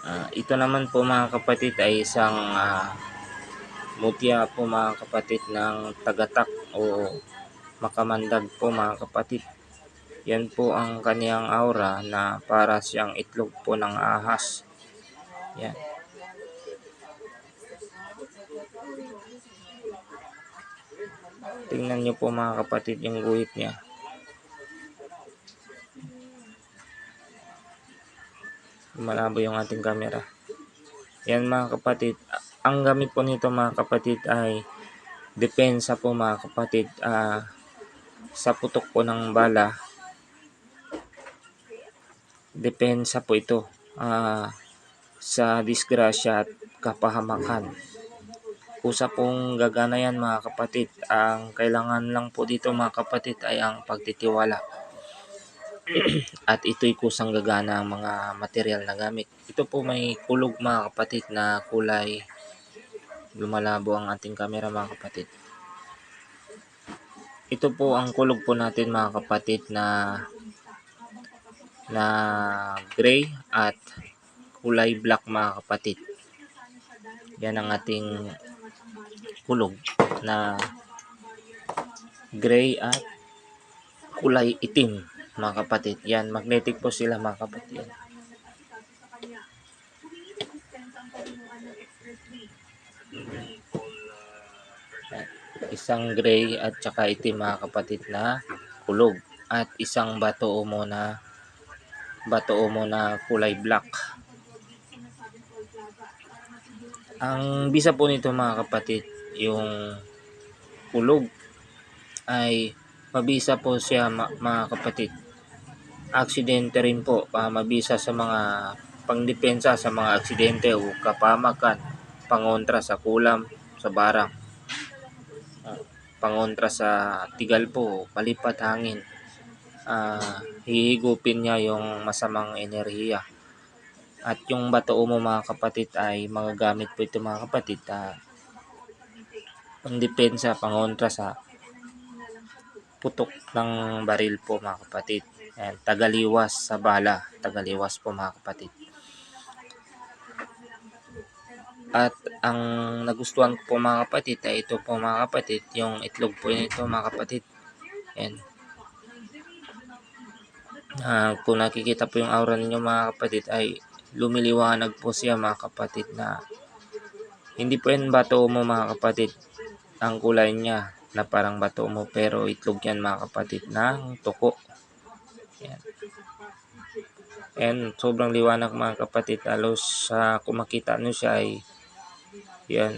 Ah, ito naman po mga kapatid ay isang ah, mutya po mga kapatid ng tagatak o makamandag po mga kapatid. Yan po ang kaniyang aura na para siyang itlog po ng ahas. Yan. Tingnan niyo po mga kapatid yung guhit niya. Malabo yung ating camera. Yan mga kapatid. Ang gamit po nito mga kapatid ay depensa po mga kapatid ah, sa putok po ng bala. Depensa po ito ah, sa disgrasya at kapahamakan. Kusa pong gagana yan mga kapatid. Ang kailangan lang po dito mga kapatid ay ang pagtitiwala. At ito'y kusang gagana ang mga material na gamit. Ito po may kulog mga kapatid na kulay lumalabo ang ating camera mga kapatid. Ito po ang kulog po natin mga kapatid na na gray at kulay black mga kapatid. Yan ang ating kulog na gray at kulay itim mga kapatid. Yan, magnetic po sila mga kapatid. Isang gray at saka itim mga kapatid na kulog at isang bato umo na bato umo na kulay black. Ang bisa po nito mga kapatid, yung kulog ay mabisa po siya mga kapatid. Aksidente rin po, uh, mabisa sa mga pangdepensa sa mga aksidente o kapamakan, pangontra sa kulam, sa barang, uh, pangontra sa tigal po, palipat hangin. Uh, hihigupin niya yung masamang enerhiya. At yung bato mo mga kapatid ay magagamit po ito mga kapatid uh, pangdepensa, pangontra sa putok ng baril po mga kapatid. Ayan, tagaliwas sa bala, tagaliwas po mga kapatid. At ang nagustuhan ko po mga kapatid ay ito po mga kapatid, yung itlog po nito mga kapatid. Ayan. Uh, kung nakikita po yung aura ninyo mga kapatid ay lumiliwanag po siya mga kapatid na hindi po yan bato mo mga kapatid ang kulay niya na parang bato mo pero itlog yan mga kapatid ng tuko yan and sobrang liwanag mga kapatid. Halos sa uh, kung makita nyo siya ay yan.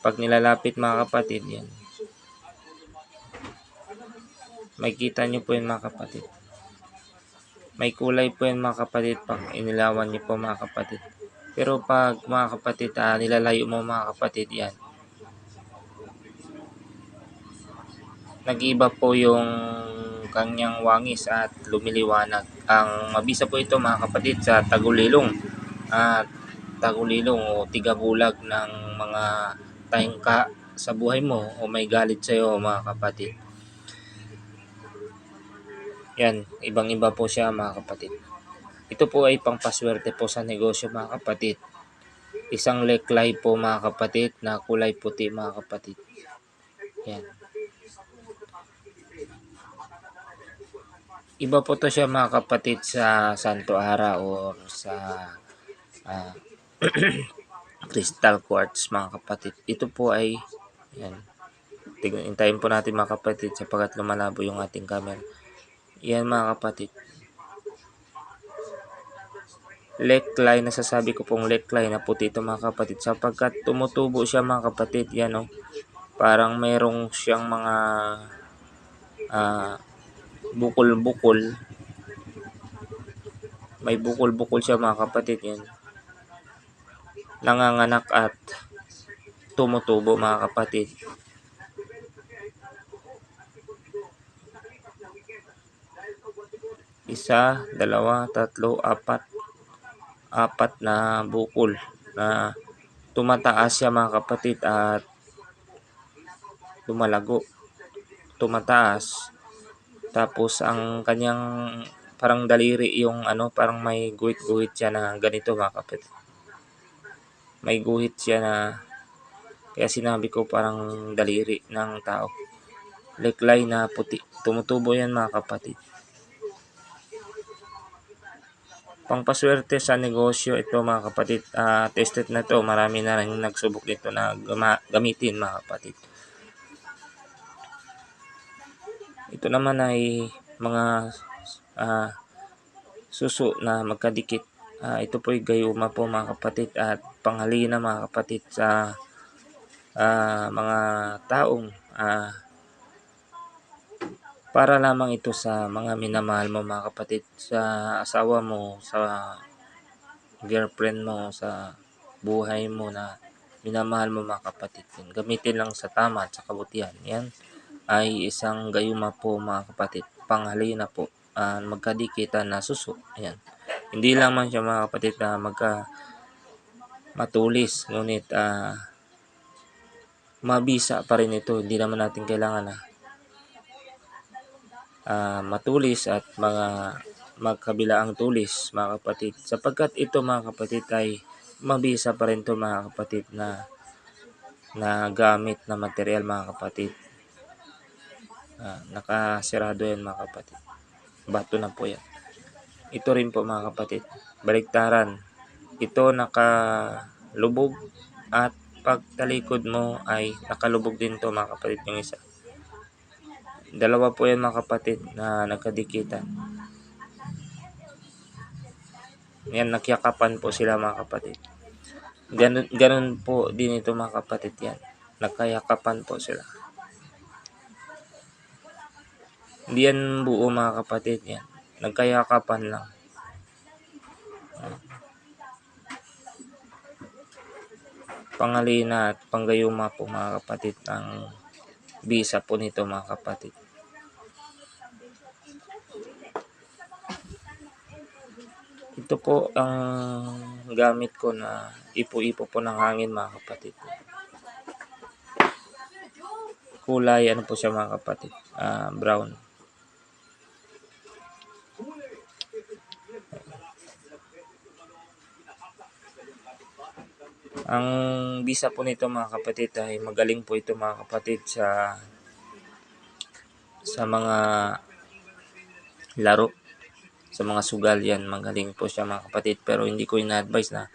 Pag nilalapit mga kapatid yan. Makikita nyo po yun mga kapatid. May kulay po yan mga kapatid pag inilawan nyo po mga kapatid. Pero pag mga kapatid, ah, nilalayo mo mga kapatid yan. Nag-iba po yung kanyang wangis at lumiliwanag. Ang mabisa po ito mga kapatid sa tagulilong. At tagulilong o tigabulag ng mga tayngka sa buhay mo o may galit sa iyo mga kapatid. Yan, ibang-iba po siya mga kapatid. Ito po ay pangpaswerte po sa negosyo mga kapatid. Isang leklay po mga kapatid na kulay puti mga kapatid. Yan. Iba po to siya mga kapatid sa Santo Ara o sa uh, crystal quartz mga kapatid. Ito po ay yan. Hintayin po natin mga kapatid sapagat lumalabo yung ating camera. Yan mga kapatid. Leklay, nasasabi ko pong leklay na puti ito mga kapatid sapagkat tumutubo siya mga kapatid. Yan o. Oh. Parang merong siyang mga uh, bukol-bukol. May bukol-bukol siya mga kapatid. Yan. Nanganganak at tumutubo mga kapatid. isa, dalawa, tatlo, apat, apat na bukol na tumataas siya mga kapatid at lumalago. Tumataas. Tapos ang kanyang parang daliri yung ano, parang may guhit-guhit siya na ganito mga kapatid. May guhit siya na kaya sinabi ko parang daliri ng tao. Liklay na puti. Tumutubo yan mga kapatid. Pangpaswerte sa negosyo ito mga kapatid. Ah, tested na to. Marami na rin nagsubok nito na gamitin mga kapatid. Ito naman ay mga ah, suso na magkadikit. Ah, ito po ay gayuma po mga kapatid at panghalina mga kapatid sa ah, mga taong ah, para lamang ito sa mga minamahal mo mga kapatid, sa asawa mo, sa girlfriend mo, sa buhay mo na minamahal mo mga kapatid. Gamitin lang sa tama at sa kabutihan. Yan ay isang gayuma po mga kapatid. Panghalina po. ah, magkadikitan na suso. Ayan. Hindi lang man siya mga kapatid na magka matulis. Ngunit ah, mabisa pa rin ito. Hindi naman natin kailangan na ah, matulis at mga magkabilaang tulis mga kapatid. Sapagkat ito mga kapatid ay mabisa pa rin to mga kapatid na na gamit na material mga kapatid. Ah, nakasirado yan mga kapatid. Bato na po yan. Ito rin po mga kapatid. Baliktaran. Ito nakalubog at pag talikod mo ay nakalubog din to mga kapatid yung isa. Dalawa po yan mga kapatid na nagkadikitan. Yan, nakyakapan po sila mga kapatid. Ganun, ganun po din ito mga kapatid yan. Nagkayakapan po sila. Hindi yan buo mga kapatid yan. Nagkayakapan lang. Pangalina at panggayuma po mga kapatid ang bisa po nito mga kapatid. Ito po ang gamit ko na ipo-ipo po ng hangin mga kapatid. Kulay ano po siya mga kapatid? Ah, brown. Ang bisa po nito mga kapatid ay magaling po ito mga kapatid sa sa mga laro sa mga sugal. Yan magaling po siya mga kapatid. Pero hindi ko ina-advise na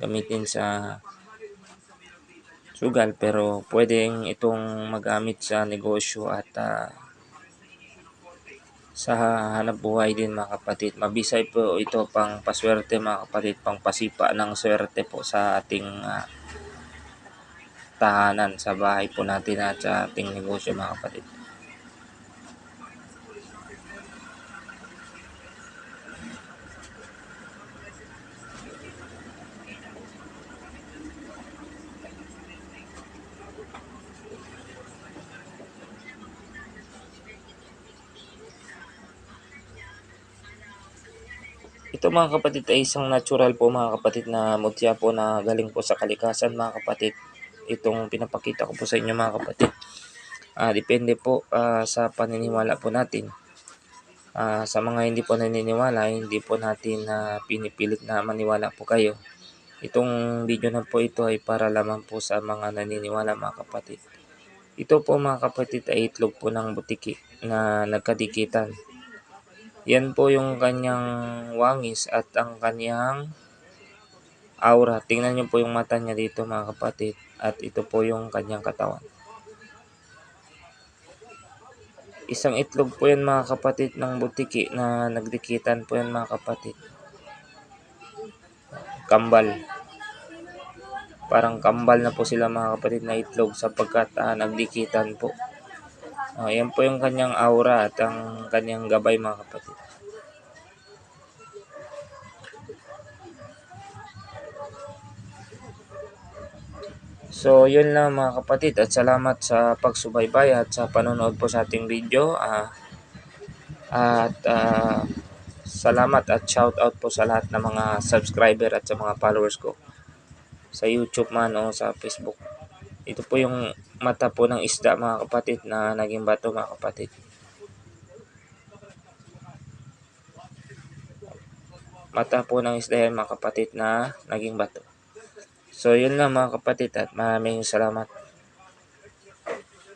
gamitin sa sugal. Pero pwedeng itong magamit sa negosyo at ah, sa hanap buhay din mga kapatid. Mabisay po ito pang paswerte mga kapatid, pang pasipa ng swerte po sa ating ah, tahanan, sa bahay po natin at sa ating negosyo mga kapatid. Ito mga kapatid ay isang natural po mga kapatid na mutya po na galing po sa kalikasan mga kapatid. Itong pinapakita ko po sa inyo mga kapatid. Ah, depende po ah, sa paniniwala po natin. Ah, sa mga hindi po naniniwala, hindi po natin na pinipilit na maniwala po kayo. Itong video na po ito ay para lamang po sa mga naniniwala mga kapatid. Ito po mga kapatid ay itlog po ng butiki na nagkadikitan. Yan po yung kanyang wangis at ang kanyang aura. Tingnan niyo po yung mata niya dito mga kapatid at ito po yung kanyang katawan. Isang itlog po yan mga kapatid ng butiki na nagdikitan po yan mga kapatid. Kambal. Parang kambal na po sila mga kapatid na itlog sapagkat ah, nagdikitan po. Ah, yan po yung kanyang aura at ang kanyang gabay mga kapatid. So, yun lang mga kapatid at salamat sa pagsubaybay at sa panonood po sa ating video. Ah, at ah, salamat at shout out po sa lahat ng mga subscriber at sa mga followers ko sa YouTube man o sa Facebook. Ito po yung mata po ng isda mga kapatid na naging bato mga kapatid. mata po ng isda yan mga kapatid na naging bato. So yun lang mga kapatid at maraming salamat.